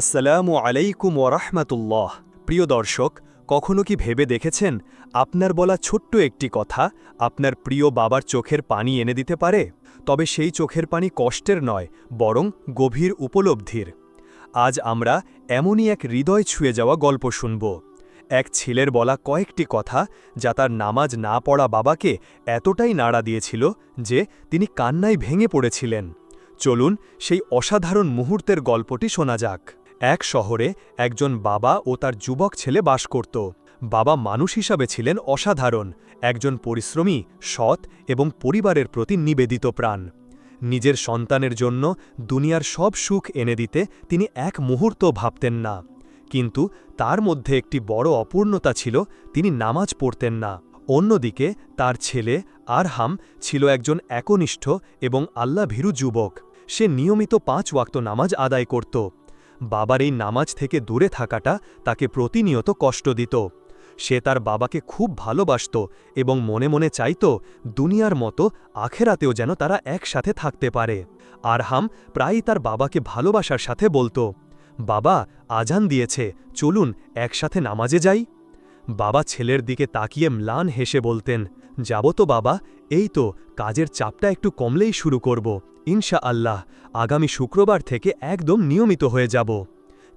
আসসালামু আলাইকুম ওরহমাতুল্লাহ প্রিয় দর্শক, কখনো কি ভেবে দেখেছেন আপনার বলা ছোট্ট একটি কথা আপনার প্রিয় বাবার চোখের পানি এনে দিতে পারে? তবে সেই চোখের পানি কষ্টের নয়, বরং গভীর উপলব্ধির। আজ আমরা এমনই এক হৃদয় ছুঁয়ে যাওয়া গল্প শুনব। এক ছেলের বলা কয়েকটি কথা যা তার নামাজ না পড়া বাবাকে এতটাই নাড়া দিয়েছিল যে তিনি কান্নায় ভেঙে পড়েছিলেন। চলুন সেই অসাধারণ মুহূর্তের গল্পটি শোনা যাক। এক শহরে একজন বাবা ও তার যুবক ছেলে বাস করত। বাবা মানুষ হিসাবে ছিলেন অসাধারণ, একজন পরিশ্রমী, সৎ এবং পরিবারের প্রতি নিবেদিত প্রাণ। নিজের সন্তানের জন্য দুনিয়ার সব সুখ এনে দিতে তিনি এক মুহূর্ত ভাবতেন না। কিন্তু তার মধ্যে একটি বড় অপূর্ণতা ছিল, তিনি নামাজ পড়তেন না। অন্যদিকে তার ছেলে আরহাম ছিল একজন একনিষ্ঠ এবং আল্লাভীরু যুবক। সে নিয়মিত পাঁচ ওয়াক্ত নামাজ আদায় করত। বাবার এই নামাজ থেকে দূরে থাকাটা তাকে প্রতিনিয়ত কষ্ট দিত। সে তার বাবাকে খুব ভালোবাসত এবং মনে মনে চাইত দুনিয়ার মতো আখেরাতেও যেন তারা একসাথে থাকতে পারে। আরহাম প্রায়ই তার বাবাকে ভালোবাসার সাথে বলতো, বাবা, আজান দিয়েছে, চলুন একসাথে নামাজে যাই। বাবা ছেলের দিকে তাকিয়ে ম্লান হেসে বলতেন, যাব তো বাবা, এই তো, কাজের চাপটা একটু কমলেই শুরু করব। ইনশা আল্লাহ আগামী শুক্রবার থেকে একদম নিয়মিত হয়ে যাব।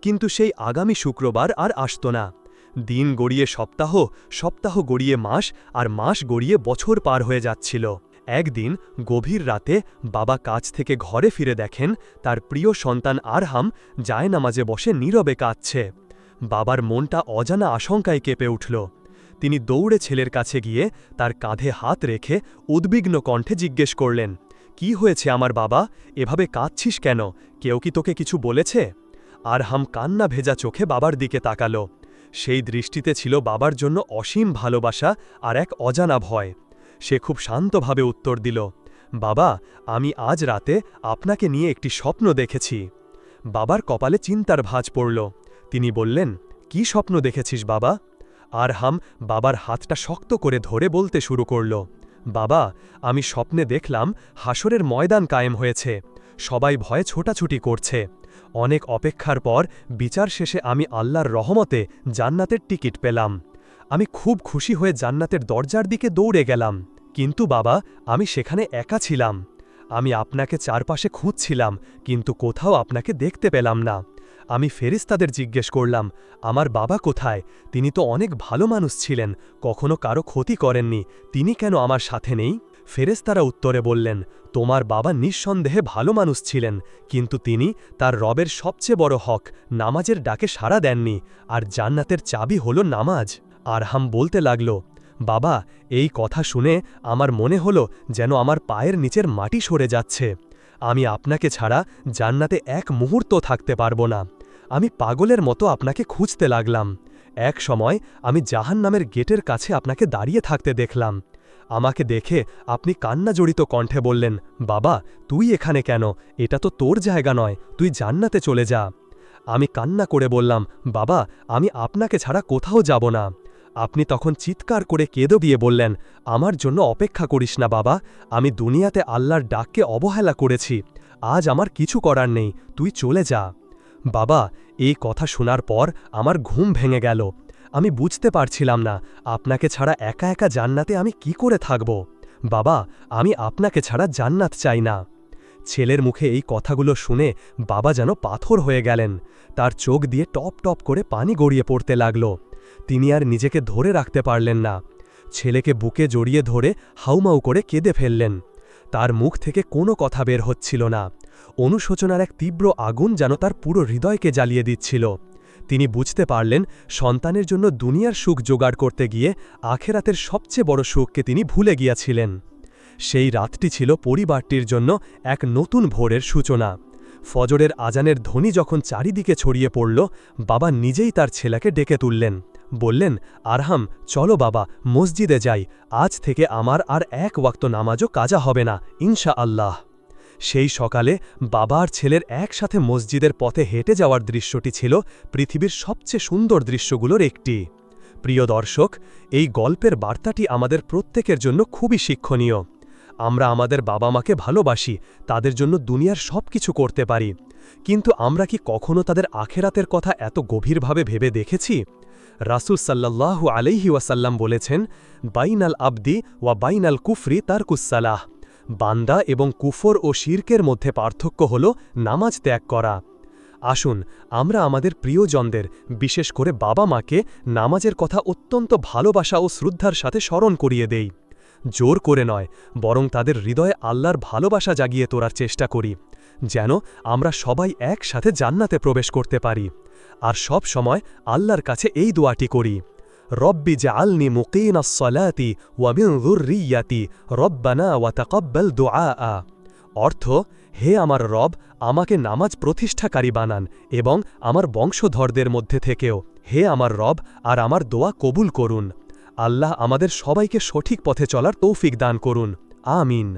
কিন্তু সেই আগামী শুক্রবার আর আসত না। দিন গড়িয়ে সপ্তাহ সপ্তাহ গড়িয়ে মাস, আর মাস গড়িয়ে বছর পার হয়ে যাচ্ছিল। একদিন, গভীর রাতে বাবা কাজ থেকে ঘরে ফিরে দেখেন, তার প্রিয় সন্তান আরহাম জায়নামাজে বসে নীরবে কাঁদছে। বাবার মনটা অজানা আশঙ্কায় কেঁপে উঠল। তিনি দৌড়ে ছেলের কাছে গিয়ে তার কাঁধে হাত রেখে উদ্বিগ্ন কণ্ঠে জিজ্ঞেস করলেন, কি হয়েছে আমার বাবা? এভাবে কাঁদছিস কেন? কেউ কি তোকে কিছু বলেছে? আর হাম কান্না ভেজা চোখে বাবার দিকে তাকাল। সেই দৃষ্টিতে ছিল বাবার জন্য অসীম ভালোবাসা আর এক অজানা ভয়। সে খুব শান্তভাবে উত্তর দিল, বাবা, আমি আজ রাতে আপনাকে নিয়ে একটি স্বপ্ন দেখেছি। বাবার কপালে চিন্তার ভাঁজ পড়ল। তিনি বললেন, কি স্বপ্ন দেখেছিস বাবা? আরহাম বাবার হাতটা শক্ত করে ধরে বলতে শুরু করল, বাবা, আমি স্বপ্নে দেখলাম হাসরের ময়দান কায়েম হয়েছে, সবাই ভয়ে ছোটাছুটি করছে। অনেক অপেক্ষার পর বিচার শেষে আমি আল্লাহর রহমতে জান্নাতের টিকিট পেলাম। আমি খুব খুশি হয়ে জান্নাতের দরজার দিকে দৌড়ে গেলাম। কিন্তু বাবা, আমি সেখানে একা ছিলাম। আমি আপনাকে চারপাশে খুঁজছিলাম, কিন্তু কোথাও আপনাকে দেখতে পেলাম না। আমি ফেরিস্তাদের জিজ্ঞেস করলাম, আমার বাবা কোথায়? তিনি তো অনেক ভালো মানুষ ছিলেন, কখনো কারও ক্ষতি করেননি, তিনি কেন আমার সাথে নেই? ফেরেস্তারা উত্তরে বললেন, তোমার বাবা নিঃসন্দেহে ভালো মানুষ ছিলেন, কিন্তু তিনি তার রবের সবচেয়ে বড় হক, নামাজের ডাকে সাড়া দেননি, আর জান্নাতের চাবি হল নামাজ। আরহাম বলতে লাগল, বাবা, এই কথা শুনে আমার মনে হলো যেন আমার পায়ের নিচের মাটি সরে যাচ্ছে। আমি আপনাকে ছাড়া জান্নাতে এক মুহূর্ত থাকতে পারব না। আমি পাগলের মতো আপনাকে খুঁজতে লাগলাম। এক সময় আমি জাহান নামের গেটের কাছে আপনাকে দাঁড়িয়ে থাকতে দেখলাম। আমাকে দেখে আপনি কান্না জড়িত কণ্ঠে বললেন, বাবা, তুই এখানে কেন? এটা তো তোর জায়গা নয়, তুই জান্নাতে চলে যা। আমি কান্না করে বললাম, বাবা, আমি আপনাকে ছাড়া কোথাও যাব না। আপনি তখন চিৎকার করে কেঁদো দিয়ে বললেন, আমার জন্য অপেক্ষা করিস না বাবা, আমি দুনিয়াতে আল্লাহর ডাককে অবহেলা করেছি। আজ আমার কিছু করার নেই, তুই চলে যা। বাবা, এই কথা শোনার পর আমার ঘুম ভেঙে গেল। আমি বুঝতে পারছিলাম না, আপনাকে ছাড়া একা একা জান্নাতে আমি কি করে থাকব? বাবা, আমি আপনাকে ছাড়া জান্নাত চাই না। ছেলের মুখে এই কথাগুলো শুনে বাবা যেন পাথর হয়ে গেলেন। তার চোখ দিয়ে টপ টপ করে পানি গড়িয়ে পড়তে লাগল। তিনি আর নিজেকে ধরে রাখতে পারলেন না। ছেলেকে বুকে জড়িয়ে ধরে হাউমাউ করে কেঁদে ফেললেন। তার মুখ থেকে কোনো কথা বের হচ্ছিল না। অনুশোচনার এক তীব্র আগুন যেন তার পুরো হৃদয়কে জ্বালিয়ে দিচ্ছিল। তিনি বুঝতে পারলেন, সন্তানের জন্য দুনিয়ার সুখ জোগাড় করতে গিয়ে আখেরাতের সবচেয়ে বড় সুখকে তিনি ভুলে গিয়াছিলেন। সেই রাতটি ছিল পরিবারটির জন্য এক নতুন ভোরের সূচনা। ফজরের আজানের ধ্বনি যখন চারিদিকে ছড়িয়ে পড়ল, বাবা নিজেই তার ছেলেকে ডেকে তুললেন। বললেন, আরহাম, চলো বাবা, মসজিদে যাই। আজ থেকে আমার আর এক ওয়াক্ত নামাজও কাজা হবে না ইনশা আল্লাহ সেই সকালে বাবা আর ছেলের একসাথে মসজিদের পথে হেঁটে যাওয়ার দৃশ্যটি ছিল পৃথিবীর সবচেয়ে সুন্দর দৃশ্যগুলোর একটি। প্রিয় দর্শক, এই গল্পের বার্তাটি আমাদের প্রত্যেকের জন্য খুবই শিক্ষণীয়। আমরা আমাদের বাবা মাকে ভালোবাসি, তাদের জন্য দুনিয়ার সব কিছু করতে পারি। কিন্তু আমরা কি কখনো তাদের আখেরাতের কথা এত গভীরভাবে ভেবে দেখেছি? রাসুল সাল্লাল্লাহু আলাইহি ওয়াসাল্লাম বলেছেন, বাইনাল আবদি ওয়া বাইনাল কুফরি তারকুসালাহ বান্দা এবং কুফর ও শির্কের মধ্যে পার্থক্য হল নামাজ ত্যাগ করা। আসুন, আমরা আমাদের প্রিয়জনদের, বিশেষ করে বাবা মাকে, নামাজের কথা অত্যন্ত ভালোবাসা ও শ্রদ্ধার সাথে স্মরণ করিয়ে দেই। জোর করে নয়, বরং তাদের হৃদয়ে আল্লাহর ভালোবাসা জাগিয়ে তোলার চেষ্টা করি, যেন আমরা সবাই একসাথে জান্নাতে প্রবেশ করতে পারি। আর সব সময় আল্লাহর কাছে এই দোয়াটি করি। মুকিনাস সলাতি ওয়া মিন যুররিয়াতি রব্বানা ওয়া তাকাব্বাল দুআআ। অর্থ, হে আমার রব, আমাকে নামাজ প্রতিষ্ঠাকারী বানান এবং আমার বংশধরদের মধ্যে থেকেও। হে আমার রব, আর আমার দোয়া কবুল করুন। আল্লাহ আমাদের সবাইকে সঠিক পথে চলার তৌফিক দান করুন। আমিন।